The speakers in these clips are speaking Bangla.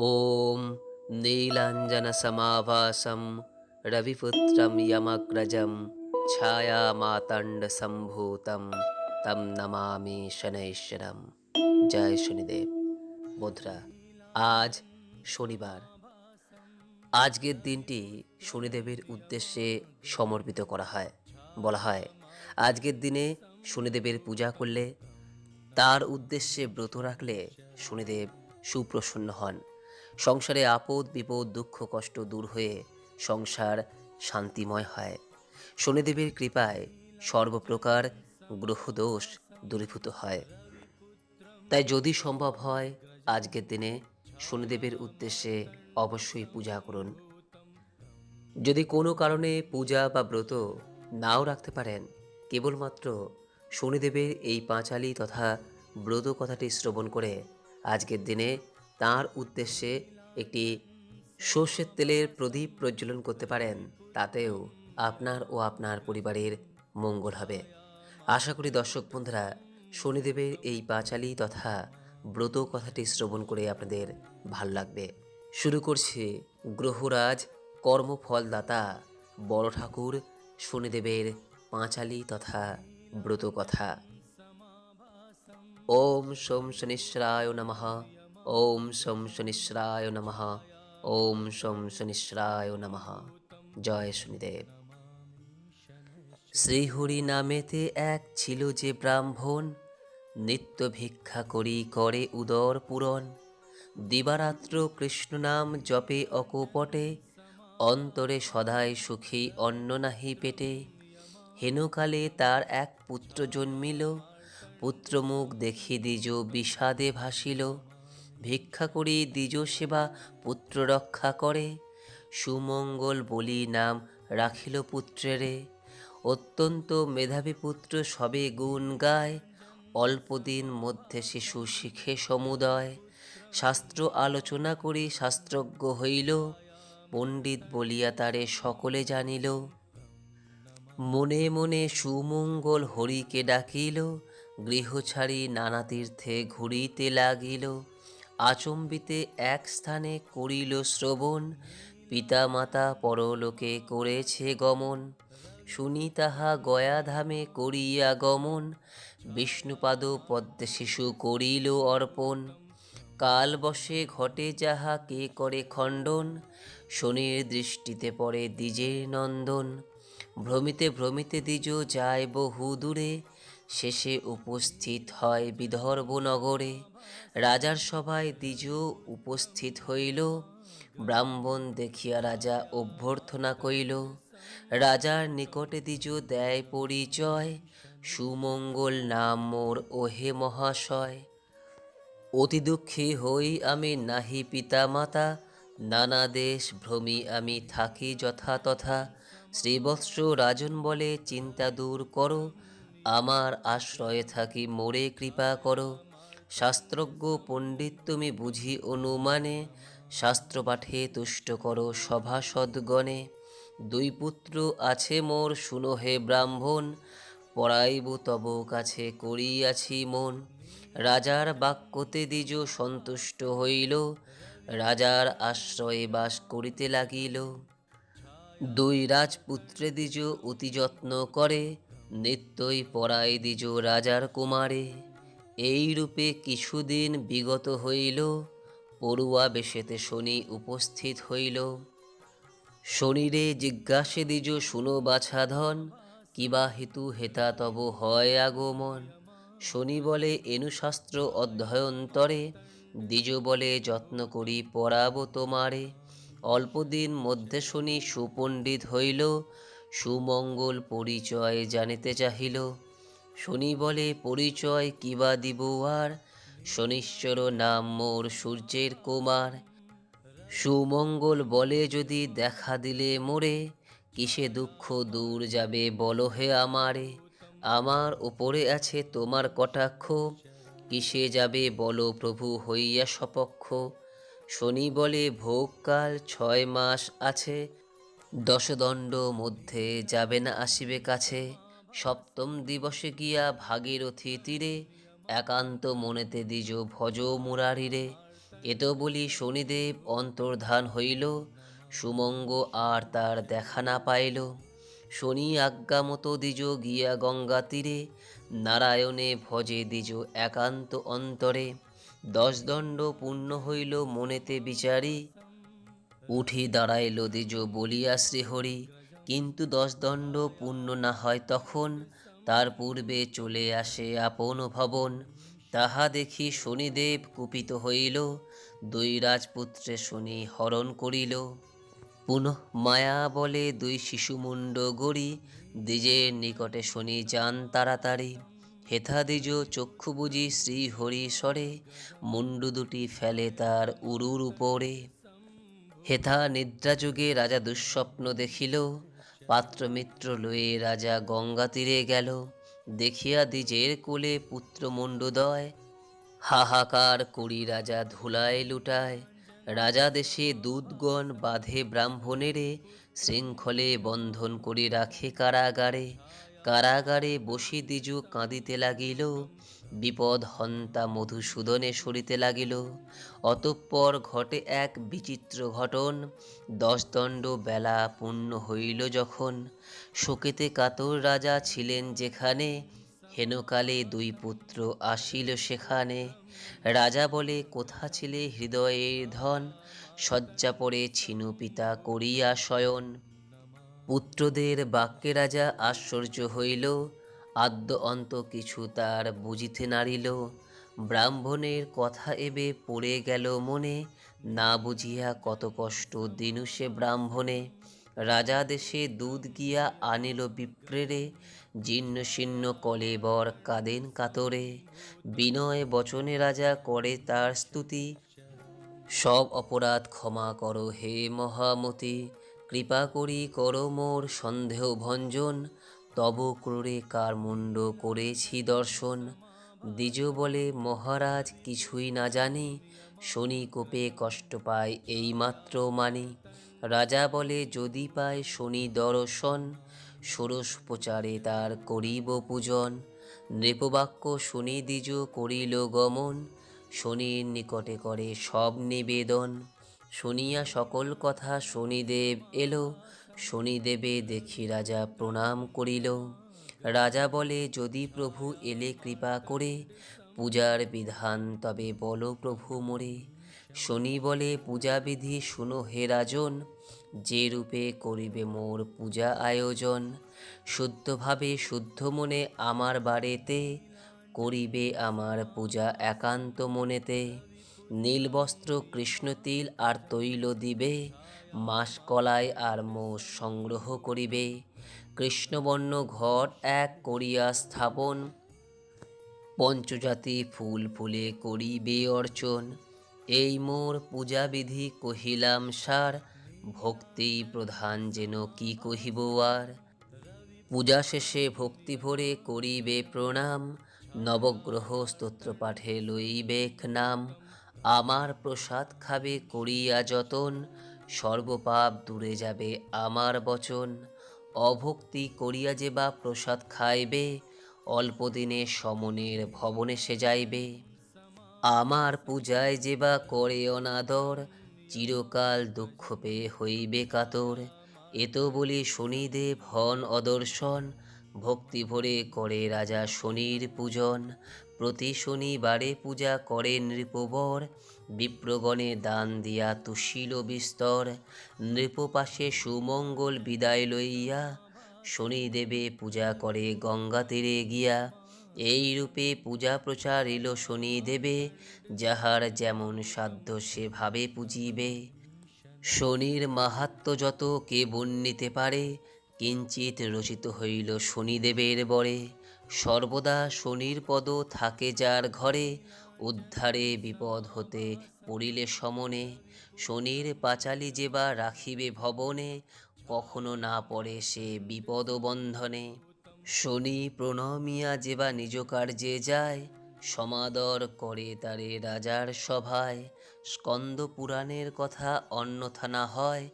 ॐ नीलाञ्जनसमाभासं रविपुत्रं यमग्रजं ছায়ামাতাণ্ডসম্ভূতম তম নমামি শনৈশ্বরম জয় শনিদেব বন্ধুরা আজ শনিবার আজকের দিনটি শনিদেবের উদ্দেশ্যে সমর্পিত করা হয় বলা হয় আজকের দিনে শনিদেবের পূজা করলে তার উদ্দেশ্যে ব্রত রাখলে শনিদেব সুপ্রসন্ন হন সংসারে আপদ, বিপদ, দুঃখ, কষ্ট দূর হয়ে সংসার শান্তিময় হয়। শনিদেবের কৃপায় সর্বপ্রকার গ্রহদোষ দূরীভূত হয়। তাই যদি সম্ভব হয়, আজকের দিনে শনিদেবের উদ্দেশ্যে অবশ্যই পূজা করুন। যদি কোনো কারণে পূজা বা ব্রত নাও রাখতে পারেন, কেবলমাত্র শনিদেবের এই পাঁচালি তথা ব্রত কথাটি শ্রবণ করে আজকের দিনে তার উদ্দেশ্যে একটি সর্ষের তেলের প্রদীপ প্রজ্বলন করতে পারেন, তাতেও আপনার ও আপনার পরিবারের মঙ্গল হবে। আশা করি দর্শক বন্ধুরা, শনিদেবের এই পাঁচালি তথা ব্রত কথাটি শ্রবণ করে আপনাদের ভালো লাগবে। শুরু করছে গ্রহরাজ কর্মফলদাতা বড় ঠাকুর শনিদেবের পাঁচালি তথা ব্রত কথা। ওম সোম শনিশ্রায় নমঃ। ওম সোম শনিশ্রায় নমঃ। ওম সোম শনিশ্রায় নমঃ। জয় শনিদেব। শ্রীহরি নামেতে এক ছিল যে ব্রাহ্মণ, নিত্য ভিক্ষা করি করে উদর পূরণ। দিবারাত্র কৃষ্ণ নাম জপে অকপটে, অন্তরে সদাই সুখী অন্ন নাহি পেটে। হেনকালে তার এক পুত্র জন্মিল, পুত্রমুখ দেখি দ্বিজ বিষাদে ভাসিল। ভিক্ষা করি দ্বিজ সেবা পুত্র রক্ষা করে। সুমঙ্গল বলি নাম রাখিল পুত্রেরে। অত্যন্ত মেধাবী পুত্র সবে গুণ গায়। অল্পদিন মধ্যে শিশু শিখে সমুদয়। শাস্ত্র আলোচনা করি শাস্ত্রজ্ঞ হইল। পণ্ডিত বলিয়া তারে সকলে জানিল। মনে মনে সুমঙ্গল হরিকে ডাকিল। গৃহ ছাড়ি নানা তীর্থে ঘুরিতে লাগিল। আচম্বিতে এক স্থানে করিল শ্রবণ, পিতামাতা পরলোকে করেছে গমন। শুনি তাহা গয়াধামে করিয়া গমন, বিষ্ণুপাদ পদ্মে শিশু করিল অর্পণ। কাল বসে ঘটে যাহা, কে করে খণ্ডন? শনির দৃষ্টিতে পড়ে দ্বিজের নন্দন। ভ্রমিতে ভ্রমিতে দ্বিজ যায় বহু দূরে শেষে উপস্থিত হয় বিদর্ভ নগরে। রাজার সভায় দ্বিজ উপস্থিত হইল। ব্রাহ্মণ দেখিয়া রাজা অভ্যর্থনা কইল রাজার নিকটে দ্বিজ দেয় পরিচয়। সুমঙ্গল নাম মোর ওহে মহাশয়। অতি দুঃখী হই আমি নাহি পিতা মাতা নানা দেশ ভ্রমি আমি থাকি যথা তথা শ্রীবৎস রাজন বলে চিন্তা দূর করো। আমার আশ্রয়ে থাকি, মোরে কৃপা করো। শাস্ত্রজ্ঞ পণ্ডিত, তুমি বুঝি অনুমানে, শাস্ত্র পাঠে তুষ্ট করো সভাসদগণে। দুই পুত্র আছে মোর, শুনো হে ব্রাহ্মণ, পড়াইব তব কাছে করিয়াছি মন। রাজার বাক্যতে দ্বিজ সন্তুষ্ট হইল, রাজার আশ্রয়ে বাস করিতে লাগিল। দুই রাজপুত্রে দ্বিজ অতি যত্ন করে নিত্যই পড়ায় দিজ রাজার কুমারে। এই রূপে কিছুদিন বিগত হইল, পড়ুয়া বেশেতে শনি উপস্থিত হইল। শনিরে জিজ্ঞাসে দিজ শুনো বাছাধন, কিবা হেতু হেতা তব হয় আগমন? শনি বলে, এনুশাস্ত্র অধ্যয়ন্তরে দ্বিজ বলে যত্ন করি পড়াব তোমারে। অল্পদিন মধ্যে শনি সুপণ্ডিত হইল সুমঙ্গল পরিচয় জানিতে চাহিল। শনি বলে, পরিচয় কিবা দিব আর? শনিশ্বর নাম মোর সূর্যের কুমার। সুমঙ্গল বলে, যদি দেখা দিলে মোরে, কিসে দুঃখ দূর যাবে বলো হে আমারে। আমার ওপরে আছে তোমার কটাক্ষ, কিসে যাবে বলো প্রভু হইয়া সপক্ষ। শনি বলে, ভোগকাল ছয় মাস আছে দশদণ্ড মধ্যে যাবে না আসিবে কাছে। সপ্তম দিবসে গিয়া ভাগীরথী তীরে একান্ত মনেতে দ্বিজ ভজ মুরারিরে। এত বলি শনিদেব অন্তর্ধান হইল, সুমঙ্গ আর তার দেখা না পাইল। শনি আজ্ঞা মতো দ্বিজ গিয়া গঙ্গা তীরে, নারায়ণে ভজে দ্বিজ একান্ত অন্তরে। দশ দণ্ড পূর্ণ হইল মনেতে বিচারি উঠি দাঁড়াইল দ্বিজ বলিয়া শ্রীহরি। কিন্তু দশ দণ্ড পূর্ণ না হয় তখন, তার পূর্বে চলে আসে আপন ভবন। তাহা দেখি শনিদেব কুপিত হইল, দুই রাজপুত্রে শনি হরণ করিল। পুনঃ মায়া বলে দুই শিশুমুণ্ড গড়ি, দ্বিজের নিকটে শনি যান তাড়াতাড়ি। হেথা দ্বিজ চক্ষু বুঝি শ্রী হরি স্বরে মুন্ডু দুটি ফেলে তার উরুর উপরে। হেথা নিদ্রাযুগে রাজা দুঃস্বপ্ন দেখিল, পাত্রমিত্র লয়ে রাজা গঙ্গা তীরে গেল, দেখিয়া দ্বিজের কোলে পুত্র মুন্ডুদয় হাহাকার করি রাজা ধুলায় লুটায়, রাজা দেশে দুধগণ বাঁধে ব্রাহ্মণেরে, শৃঙ্খলে বন্ধন করে রাখে কারাগারে কারাগারে বসি দ্বিজু কাঁদিতে লাগিল বিপদ হন্তা মধুসূদনে সরিতে লাগিল। অতঃপর ঘটে এক বিচিত্র ঘটন। দশদণ্ড বেলা পূর্ণ হইল যখন। শোকেতে কাতর রাজা ছিলেন যেখানে। হেনকালে দুই পুত্র আসিল সেখানে। রাজা বলে, কোথা ছিলে হৃদয়ের ধন? শয্যা পড়ে ছিনু পিতা করিয়া শয়ন। পুত্রদের বাক্যে রাজা আশ্চর্য হইল। আদ্য অন্ত কিছু তার বুঝিতে নারিল ব্রাহ্মণের কথা এবে পড়ে গেল মনে, না বুঝিয়া কত কষ্ট দিনু সে ব্রাহ্মণে। রাজা দেশে দুধ গিয়া আনিল বিপ্রেরে, জীর্ণ শীর্ণ কলেবর কাঁদেন কাতরে। বিনয় বচনে রাজা করে তার স্তুতি, সব অপরাধ ক্ষমা করো হে মহামতি, কৃপা করি করো মোর সন্দেহ ভঞ্জন। তব ক্রোড়ে কার মুণ্ড করেছি দর্শন। দ্বিজ বলে, মহারাজ, কিছুই না জানি। শনি কোপে কষ্ট পায় এই মাত্র মানি। রাজা বলে, যদি পায় শনি দর্শন, ষোড়শ প্রচারে তার করিব পূজন। নৃপবাক্য শনি দ্বিজ করিল গমন। শনির নিকটে করে সব নিবেদন। শুনিয়া সকল কথা শনিদেব এলো। শনিদেবে দেখি রাজা প্রণাম করিল। রাজা বলে, যদি প্রভু এলে কৃপা করে, পূজার বিধান তবে বলো প্রভু মোরে। শনি বলে, পূজাবিধি শুনো হে রাজন, যে রূপে করিবে মোর পূজা আয়োজন। শুদ্ধভাবে শুদ্ধ মনে আমার বাড়িতে, করিবে আমার পূজা একান্ত মনেতে। নীল বস্ত্র কৃষ্ণ তিল আর তৈল দিবে মাস কলায় আর মোষ সংগ্রহ করিবে। কৃষ্ণবর্ণ ঘট এক করিয়া স্থাপন। পঞ্চজাতি ফুল ফুলে করিবে অর্চন। এই মোর পূজাবিধি কহিলাম সার, ভক্তি প্রধান যেন কি কহিব আর। পূজা শেষে ভক্তি ভরে করিবে প্রণাম, নবগ্রহ স্তোত্র পাঠে লইবেক নাম। আমার প্রসাদ খাবে করিয়া যতন সর্বপাপ দূরে যাবে আমার বচন। অভক্তি করিয়া যে বা প্রসাদ খাইবে অল্পদিনে সমনের ভবনে সে যাইবে। আমার পূজায় যে বা করে অনাদর, চিরকাল দুঃখ পেয়ে হইবে কাতর। এত বলি শনিদেব হন অদর্শন ভক্তি ভরে করে রাজা শনির পূজন। প্রতি শনিবারে পূজা করে নৃপবর। বিপ্রগণে দান দিয়া তুশিল বিস্তর। নৃপপাশে সুমঙ্গল বিদায় লইয়া শনিদেবে পূজা করে গঙ্গা তীরে গিয়া। এই রূপে পূজা প্রচার এলো শনিদেবে, যাহার যেমন সাধ্য সেভাবে পুজিবে। শনির মাহাত্ম যত কে বর্ণিতে পারে কিঞ্চিত রচিত হইল শনিদেবের বরে। সর্বদা শনির পদ থাকে যার ঘরে, উদ্ধারে বিপদ হতে পড়িলে সমনে। শনির পাঁচালি যে বা রাখিবে ভবনে, কখনো না পড়ে সে বিপদ বন্ধনে। শনি প্রণমিয়া যে বা নিজ কার্যে যায়, সমাদর করে তারে রাজার সভায়। স্কন্দ পুরাণের কথা অন্যথা না হয়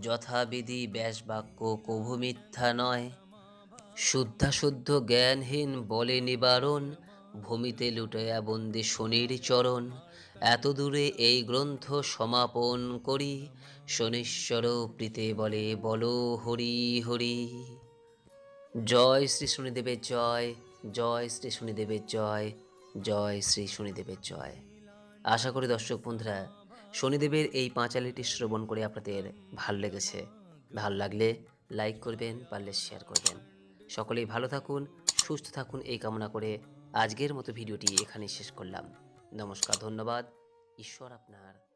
যথাবিধি ব্যাসবাক্য কভু মিথ্যা নয়। শুদ্ধাশুদ্ধ জ্ঞানহীন বলে নিবারণ, ভূমিতে লুটাইয়া বন্দি শনির চরণ। এত দূরে এই গ্রন্থ সমাপন করি, শনেশ্বর প্রীতে বলে, বলো হরি হরি। জয় শ্রী শনিদেবের জয় জয় শ্রী শনিদেবের জয় জয় শ্রী শনিদেবের জয়। আশা করি দর্শক বন্ধুরা শনিদেবের এই পাঁচালিটি শ্রবণ করে আপনাদের ভালো লেগেছে। ভালো লাগলে লাইক করবেন, পারলে শেয়ার করবেন। সকলেই ভালো থাকুন, সুস্থ থাকুন, এই কামনা করে আজকের মতো ভিডিওটি এখানে শেষ করলাম। নমস্কার, ধন্যবাদ। ঈশ্বর আপনার